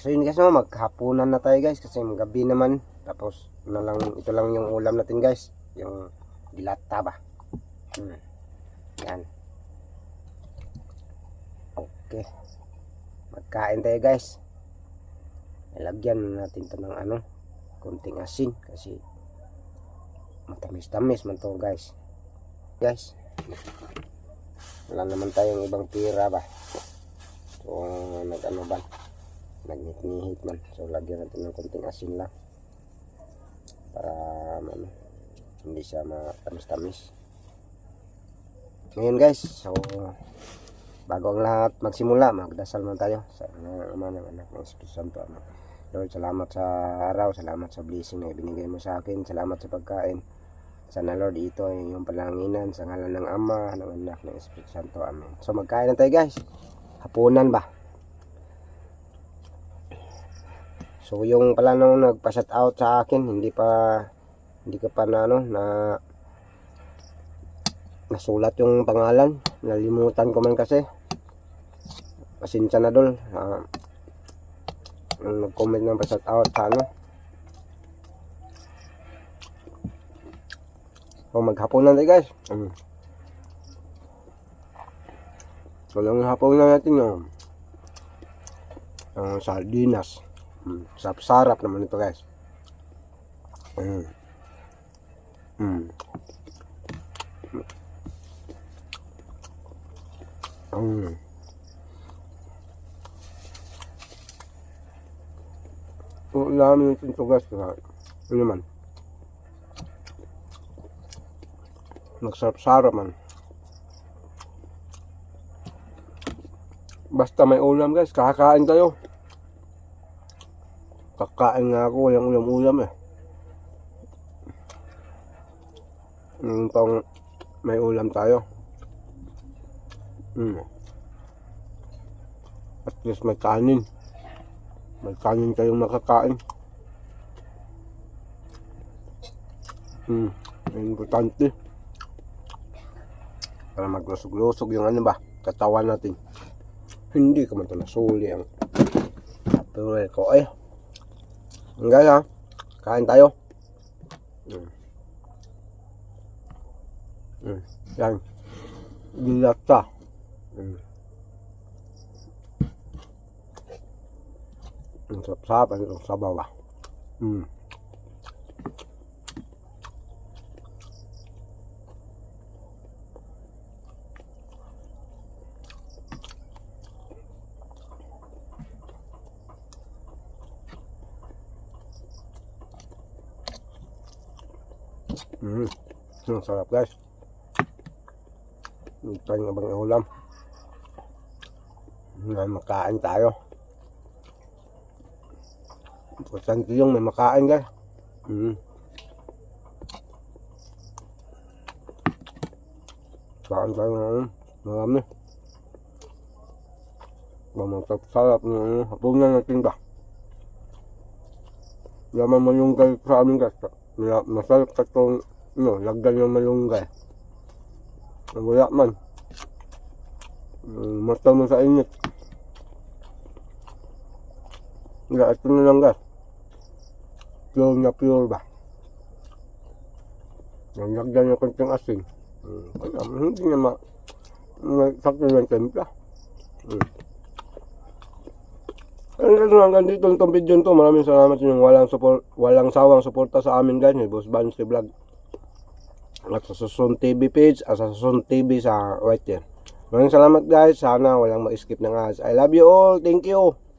So yun guys, no, maghapunan na tayo guys kasi gabi naman. Tapos na lang ito lang yung ulam natin guys, yung dilata ba. Hmm. Yan. Okay. Magkain tayo guys. Ilagyan natin to ng ano, konting asin kasi matamis-tamis man to guys. Guys. Wala naman tayong ibang tira ba. So nag-ano ba? Nagnihit man. So lagyan natin ng konting asin lang. Para ano, hindi siya matamis-tamis. Ngayon guys, so bago ang lahat magsimula, magdasal man tayo sa ama ng anak ng Espiritu Santo. Ano. Lord, salamat sa araw, salamat sa blessing na ibinigay mo sa akin, salamat sa pagkain. Sana Lord, ito ay iyong palanginan sa ngalan ng Ama, ng Anak, ng Espiritu Santo. Amen. So magkain na tayo guys. Hapunan ba? So yung pala nung nagpa-shout out sa akin, hindi pa hindi ka pa na ano na nasulat yung pangalan. Nalimutan ko man kasi. Pasensya na dol. Uh, nag-comment ng pa-shout out sa ano. So maghapunan tayo guys. Mm. So lang hapunan natin yung ang sardinas. Mm. Sarap-sarap naman ito guys. Mm. Mm. Mm. Ang dami ng ito guys. Ano naman. Nagsarap-sarap man. Basta may ulam guys, kakain tayo. Kakain nga ako, walang ulam-ulam eh. Yung pang may ulam tayo. Mm. At least may kanin. May kanin kayong makakain. Mm. Importante. Para maglusog-lusog yung ano ba, katawan natin. Hindi ka man ito nasuli ang apure ko. Ay, hanggang ha, kain tayo. Mm. Mm. Yan. Dilata. Mm. Ang sarap-sarap. Ang sabaw ba? Mm. Mm. Ang sarap guys. Ito yung abang ulam. Ngayon makain tayo. Importante yung may makain guys. Mm. Kain tayo ngayon. Marami. Mamang sarap ng ano. Hapunan natin ba? Yaman malunggay sa amin guys. Masarap ka itong no, lagdan ng malunggay. Wala man. Mm, Mata mo sa init. Wala, ito na lang guys. Pure na pure ba? Yung lagdan ng konting asin. Mm, Kaya hindi na ma... Sakto ng templa. Mm. Hanggang hanggang dito itong video to. Maraming salamat sa walang support, walang sawang suporta sa amin guys. Ni Boss Bansky Vlog. At sa Susun TV page at sa Susun TV sa there. Maraming salamat guys. Sana walang ma-skip ng ads. I love you all. Thank you.